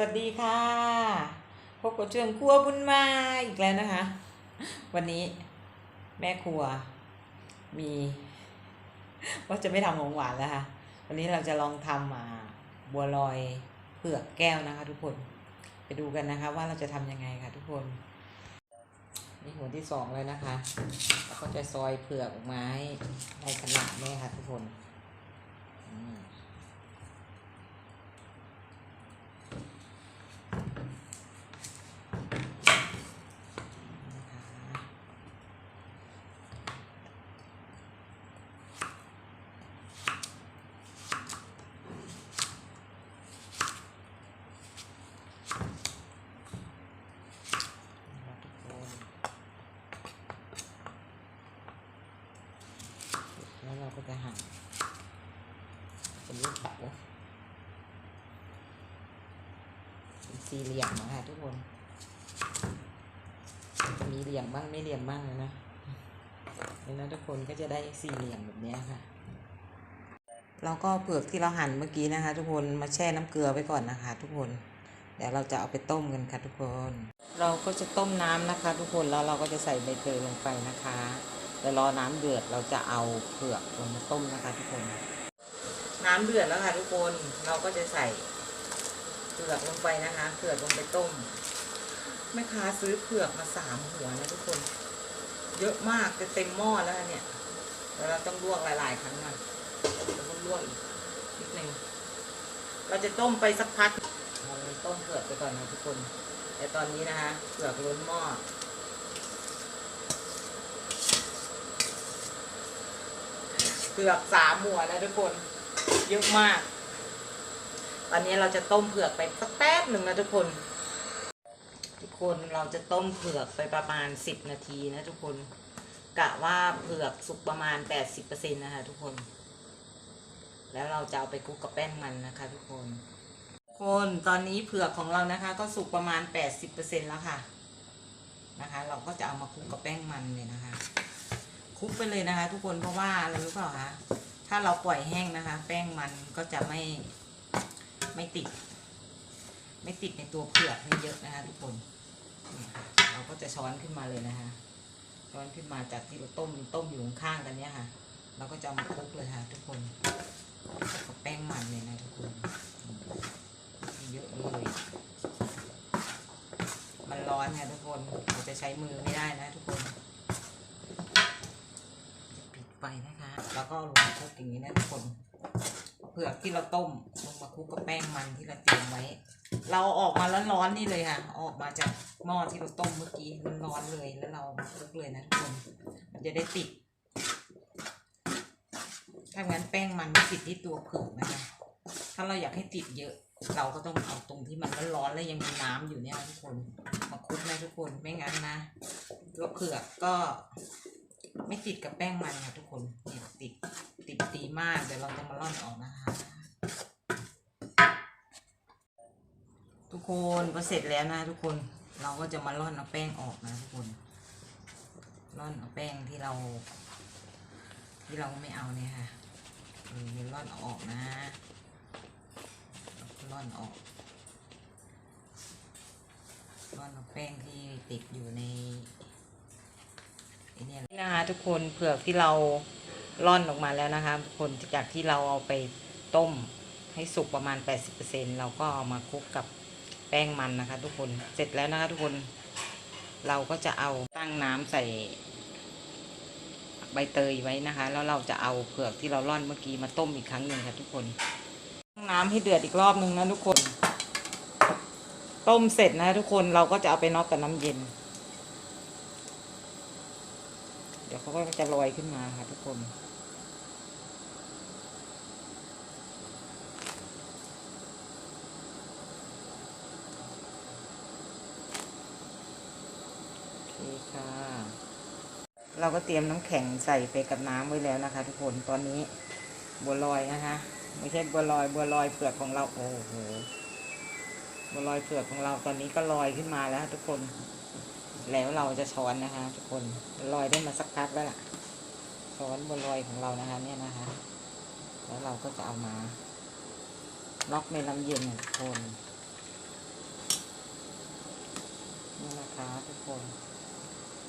วัสดีค่ะพบกับเชิงครัวบุญมาอีกแล้วนะคะ วันนี้แม่ครัวมีว่าจะไม่ทำของหวานแล้วค่ะ วันนี้เราจะลองทำอ่าบัวลอยเผือกแก้วนะคะ ทุกคนไปดูกันนะคะ ว่าเราจะทำยังไงค่ะทุกคนนี่หัวที่สองเลยนะคะ แล้วก็จะซอยเผือกออกมาให้ในขนาดนี้ค่ะทุกคนอืม นะคะนะคะทุกคนแล้วเรา ก็จะหั่นเป็นลูกเต๋าเป็นสี่เหลี่ยมนะคะทุกคนจะมีเหลี่ยมบ้างไม่เหลี่ยมบ้างนะแล้วนะทุกคนก็จะได้สี่เหลี่ยมแบบนี้ค่ะ เราก็เผือกที่เราหั่นเมื่อกี้นะคะ ทุกคนมาแช่น้ำเกลือไว้ก่อนนะคะ ทุกคนเดี๋ยวเราจะเอาไปต้มกันค่ะทุกคน เราก็จะต้มน้ำนะคะ ทุกคนแล้วเราก็จะใส่ใบเตยลงไปนะคะ เดี๋ยวรอน้ำเดือดเราจะเอาเผือกลงมาต้มนะคะทุกคน น้ำเดือดแล้วค่ะทุกคนเราก็จะใส่เผือกลงไปนะคะเผือกลงไปต้มแม่ค้าซื้อเผือกมาสามหัวนะทุกคน เยอะมากจะเต็มหม้อแล้วเนี่ยแล้วเราต้องลวกหลาย ๆ ครั้งนะแล้วก็ลวกอีกนิดนึงเราจะต้มไปสักพักเราเลยต้มเผือกไปก่อนนะทุกคน แต่ตอนนี้นะคะเผือกล้นหม้อ ผือกสามหัวนะทุกคน เยอะมาก ตอนนี้เราจะต้มเผือกไปสักแป๊บหนึ่งนะทุกคน ทุกคนเราจะต้มเผือกไปประมาณ10นาทีนะทุกคนกะว่าเผือกสุกประมาณ80%นต์นะคะทุกคน แล้วเราจะเอาไปคลุกกับแป้งมันนะคะ ทุกคนคนตอนนี้เผือกของเรานะคะ ก็สุกประมาณ80%แล้วค่ะนะคะ เราก็จะเอามาคลุกกับแป้งมันเลยนะคะ คลุกไปเลยนะคะ ทุกคนเพราะว่าอะไรรู้เปล่าคะถ้าเราปล่อยแห้งนะคะ แป้งมันก็จะไม่ไม่ติด ไม่ติดในตัวเผือกให้เยอะนะคะ ทุกคนเราก็จะช้อนขึ้นมาเลยนะคะช้อนขึ้นมาจากที่เราต้มต้มอยู่ข้างกันเนี่ยค่ะ เราก็จะมาคลุกเลยค่ะ ทุกคนกับแป้งมันเลยนะทุกคนเยอะเลยมันร้อนค่ะทุกคนเราจะใช้มือไม่ได้นะทุกคน จะปิดไฟนะคะ แล้ว ก็ลงมาคลุกอย่างนี้นะทุกคนเผือกที่เราต้มลงมาคลุกกับแป้งมันที่เราเตรียมไว้ เราออกมาร้อนๆนี่เลยค่ะ ออกมาจากหม้อที่เราต้มเมื่อกี้ร้อนๆเลยแล้วเราคลุกเลยนะทุกคนมันจะได้ติดถ้างั้นแป้งมันไม่ติดที่ตัวเผือกนะคะถ้าเราอยากให้ติดเยอะ เราก็ต้องเอาตรงที่มันร้อนๆแล้วยังมีน้ำอยู่เนี่ยนะทุกคนมาคลุกนะทุกคนไม่งั้นนะตัวเผือกก็ ไม่ติดกับแป้งมันค่ะทุกคนเนี่ยติดติดดีมากเดี๋ยวเราจะมาร่อนออกนะคะ ทุกคนก็เสร็จแล้วนะทุกคนเราก็จะมาร่อนเอาแป้งออกนะทุกคนร่อนเอาแป้งที่เรา ที่เราไม่เอาเนี่ยค่ะเออร่อนออกนะร่อนออกร่อนเอาแป้งที่ติดอยู่ใน นี่นะคะทุกคนเผือกที่เราร่อนออกมาแล้วนะคะ ทุกคนจากที่เราเอาไปต้มให้สุกประมาณ 80%เราก็เอามาคลุกกับแป้งมันนะคะ ทุกคนเสร็จแล้วนะคะ ทุกคน เราก็จะเอาตั้งน้ำใส่ใบเตยไว้นะคะ แล้วเราจะเอาเผือกที่เราร่อนเมื่อกี้มาต้มอีกครั้งหนึ่งค่ะทุกคนตั้งน้ำให้เดือดอีกรอบหนึ่งนะทุกคน ต้มเสร็จนะทุกคนเราก็จะเอาไปน็อกกับน้ำเย็น เดี๋ยวเขาก็จะลอยขึ้นมาค่ะทุกคน โอเคค่ะ เราก็เตรียมน้ำแข็งใส่ไปกับน้ำไว้แล้วนะคะ ทุกคนตอนนี้บัวลอยนะคะ ไม่ใช่บัวลอยบัวลอยเปลือกของเราโอ้โหบัวลอยเปลือกของเราตอนนี้ก็ลอยขึ้นมาแล้วทุกคน แล้วเราจะช้อนนะคะ ทุกคนลอยได้มาสักพักแล้วล่ะ ช้อนบัวลอยของเรานะคะ เนี่ยนะคะ แล้วเราก็จะเอามาน็อกในน้ำเย็นทุกคนนี่นะคะทุกคน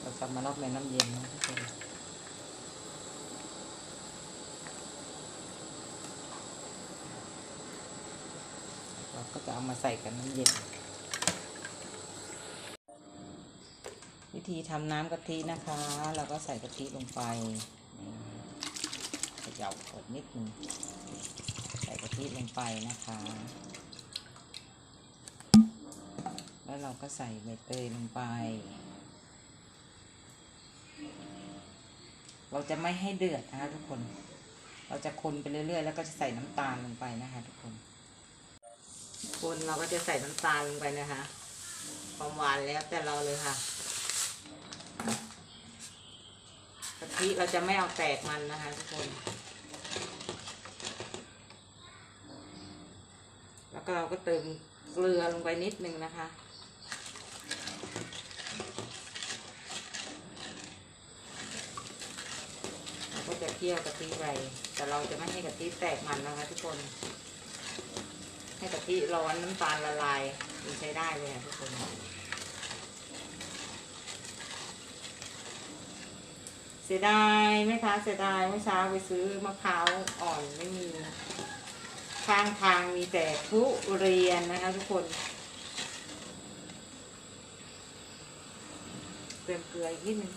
เราจะมาล็อกในน้ำเย็นนะทุกคนเราก็จะเอามาใส่กันน้ำเย็น วิธีทำน้ำกะทินะคะ เราก็ใส่กะทิลงไปเขย่าอดนิดนึงใส่กะทิลงไปนะคะ แล้วเราก็ใส่ใบเตยลงไป เราจะไม่ให้เดือดนะคะทุกคน เราจะคนไปเรื่อยๆ แล้วก็จะใส่น้ำตาลลงไปนะคะ ทุกคน คนเราก็จะใส่น้ำตาลลงไปนะคะความหวานแล้วแต่เราเลยค่ะกะ ทิเราจะไม่เอาแตกมันนะคะทุกคน แล้วก็เราก็เติมเกลือลงไปนิดนึงนะคะเราก็จะเคี่ยวกะทิไปแต่เราจะไม่ให้กะทิแตกมันนะคะทุกคน ให้กะทิร้อนน้ำตาลละลายมันใช้ได้เลยค่ะทุกคน สียดายไหมคะเสียดายเมื่อเช้าไปซื้อมะพร้าวอ่อนไม่มีข้างทางมีแต่ทุเรียนนะคะทุกคนเติมเกลืออีกนิดนึง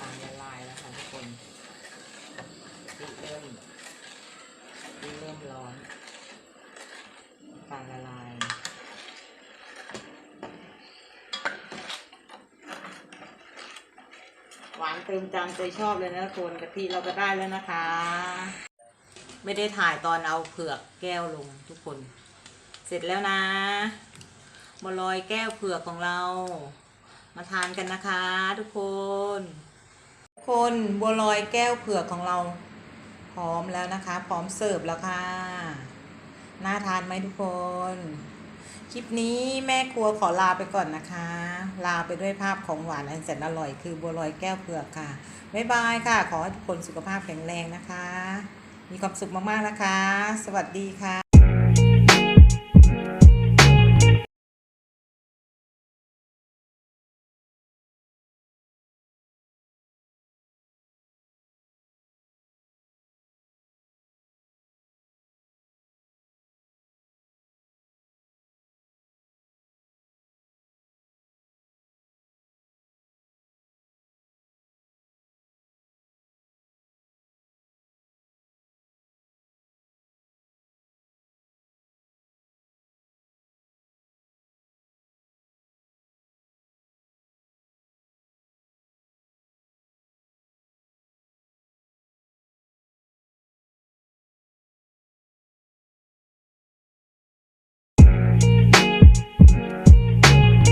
ตาลละลายแล้วค่ะทุกคนที่เริ่มที่เริ่มร้อนตาลละลาย หวานเติมจำใจชอบเลยนะทุกคนกะทิเราก็ได้แล้วนะคะ ไม่ได้ถ่ายตอนเอาเผือกแก้วลงทุกคน เสร็จแล้วนะบัวลอยแก้วเผือกของเรา มาทานกันนะคะ ทุกคนทุกคนบัวลอยแก้วเผือกของเรา พร้อมแล้วนะคะ พร้อมเสิร์ฟแล้วค่ะน่าทานไหมทุกคน คลิปนี้แม่ครัวขอลาไปก่อนนะคะ ลาไปด้วยภาพของหวานอันแสนอร่อยคือบัวลอยแก้วเผือกค่ะ บ๊ายบายค่ะ ขอให้ทุกคนสุขภาพแข็งแรงนะคะ มีความสุขมากๆนะคะ สวัสดีค่ะ